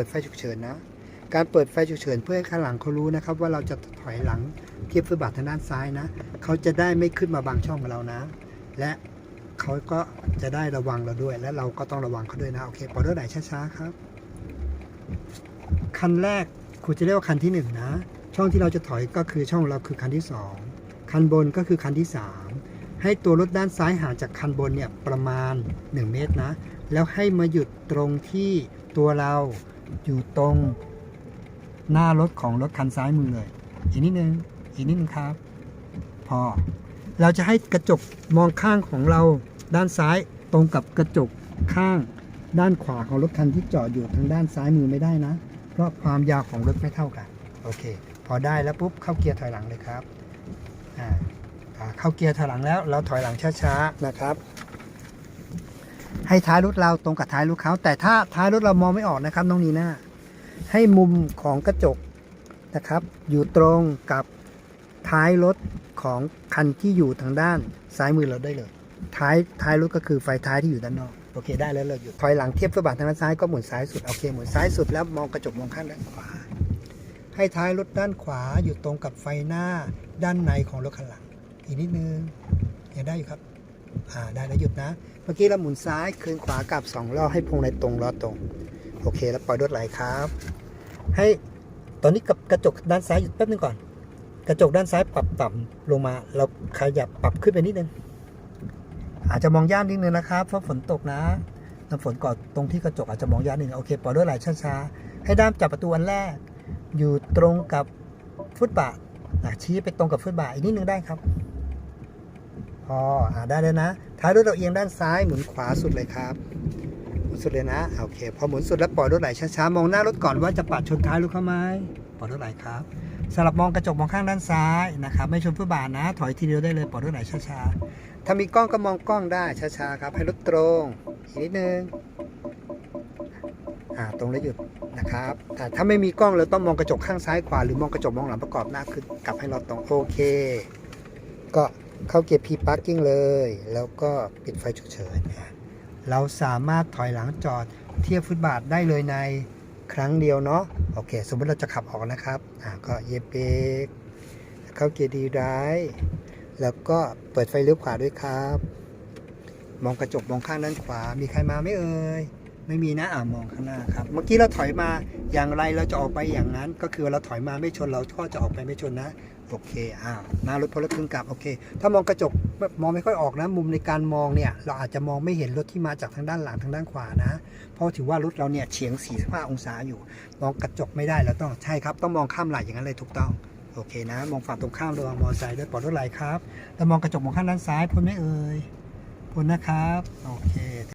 ปิดไฟฉุกเฉินนะ การเปิดไฟฉุกเฉินเพื่อให้ข้างหลังเขารู้นะครับ ว่าเราจะถอยหลังเทียบฟุตบาททางด้านซ้ายนะ เขาจะได้ไม่ขึ้นมาบังช่องของเรานะ และเขาก็จะได้ระวังเราด้วย และเราก็ต้องระวังเขาด้วยนะ โอเคปล่อยรถไหนช้าๆครับ คันแรกคุณจะเรียกว่าคันที่หนึ่งนะ ช่องที่เราจะถอยก็คือช่องเราคือคันที่สองคันบนก็คือคันที่สามให้ตัวรถด้านซ้ายห่างจากคันบนเนี่ยประมาณ 1 เมตรนะ แล้วให้มาหยุดตรงที่ตัวเรา อยู่ตรงหน้ารถของรถคันซ้ายมือเลย อีกนิดนึง อีกนิดนึงครับ พอ เราจะให้กระจกมองข้างของเราด้านซ้ายตรงกับกระจกข้างด้านขวาของรถคันที่จอดอยู่ทางด้านซ้ายมือไม่ได้นะ เพราะความยาวของรถไม่เท่ากัน โอเค พอได้แล้วปุ๊บเข้าเกียร์ถอยหลังเลยครับ อ่าอ่าเข้าเกียร์ถอยหลังแล้ว เราถอยหลังช้าๆนะครับ ให้ท้ายรถเราตรงกับท้ายรถเขาแต่ถ้าท้ายรถเรามองไม่ออกนะครับน้องนีน่าให้มุมของกระจกนะครับ อยู่ตรงกับท้ายรถของคันที่อยู่ทางด้านซ้ายมือเราได้เลย ท้ายท้ายรถก็คือไฟท้ายที่อยู่ด้านนอกโอเคได้แล้วเราหยุดถอยหลังเทียบฟุตบาททางด้านซ้ายก็หมุนซ้ายสุดโอเคหมุนซ้ายสุดแล้วมองกระจกมองข้างด้านขวา ให้ท้ายรถด้านขวาอยู่ตรงกับไฟหน้าด้านในของรถคันหลังอีกนิดนึงยังได้อยู่ครับ อ่าได้แล้วหยุดนะ เมื่อกี้เราหมุนซ้ายคืนขวากลับสองรอบให้พวงในตรงล้อตรง โอเคแล้วปล่อยรถไหลครับ ให้ตอนนี้กับกระจกด้านซ้ายหยุดแป๊บนึงก่อน กระจกด้านซ้ายปรับต่ำลงมา เราขยับปรับขึ้นไปนิดนึง อาจจะมองยากนิดนึงนะครับเพราะฝนตกนะน้ำฝนก่อนตรงที่กระจกอาจจะมองยากนิดนึงโอเคปล่อยรถไหลช้าๆให้ด้ามจับประตูอันแรก อยู่ตรงกับฟุตบาทชี้ไปตรงกับฟุตบาทอีกนิดนึงได้ครับ ออ่าได้แล้วนะ ท้ายรถเราเอียงด้านซ้ายหมุนขวาสุดเลยครับหมุนสุดเลยนะโอเค พอหมุนสุดแล้วปล่อยรถไหลช้าๆมองหน้ารถก่อนว่าจะปัดชนท้ายรถเข้าไหมปล่อยรถไหลครับสลับมองกระจกมองข้างด้านซ้ายนะครับไม่ชนฟุตบาทนะ ถอยทีเดียวได้เลยปล่อยรถไหลช้าๆถ้ามีกล้องก็มองกล้องได้ช้าๆครับให้รถตรงอีกนิดนึงอ่าตรงแล้วหยุดนะครับแต่ถ้าไม่มีกล้องเราต้องมองกระจกข้างซ้ายขวาหรือมองกระจกมองหลังประกอบหน้าขึ้นกลับให้เราตรงโอเค ก็ เข้าเกียร์ P parking เลย แล้วก็ปิดไฟฉุกเฉินเราสามารถถอยหลังจอดเทียบฟุตบาทได้เลยในครั้งเดียวเนาะโอเค สมมติเราจะขับออกนะครับอ่าก็เหยยบเบรกเข้าเกียร์ดีได้แล้วก็เปิดไฟเลี้ยวขวาด้วยครับ มองกระจกมองข้างด้านขวา มีใครมาไหม่เอ่ย ไม่มีนะอ่ามองข้างหน้าครับ เมื่อกี้เราถอยมาอย่างไรเราจะออกไปอย่างนั้น ก็คือเราถอยมาไม่ชนเราก็จะออกไปไม่ชนนะโอเคอ้าวหน้ารถพลครึ่งกลับโอเค ถ้ามองกระจกมองไม่ค่อยออกนะ มุมในการมองเนี่ยเราอาจจะมองไม่เห็นรถที่มาจากทางด้านหลังทางด้านขวานะ เพราะถือว่ารถเราเนี่ยเฉียง 45 องศาอยู่ มองกระจกไม่ได้เราต้องใช่ครับ ต้องมองข้ามไหลอย่างนั้นเลยถูกต้องโอเคนะ มองฝั่งตรงข้ามระวังมอเตอร์ไซค์ด้วยปลอดรถไหลครับแล้วมองกระจกมองข้างด้านซ้ายพ้นไหมเอ่ยพ้นนะครับโอเค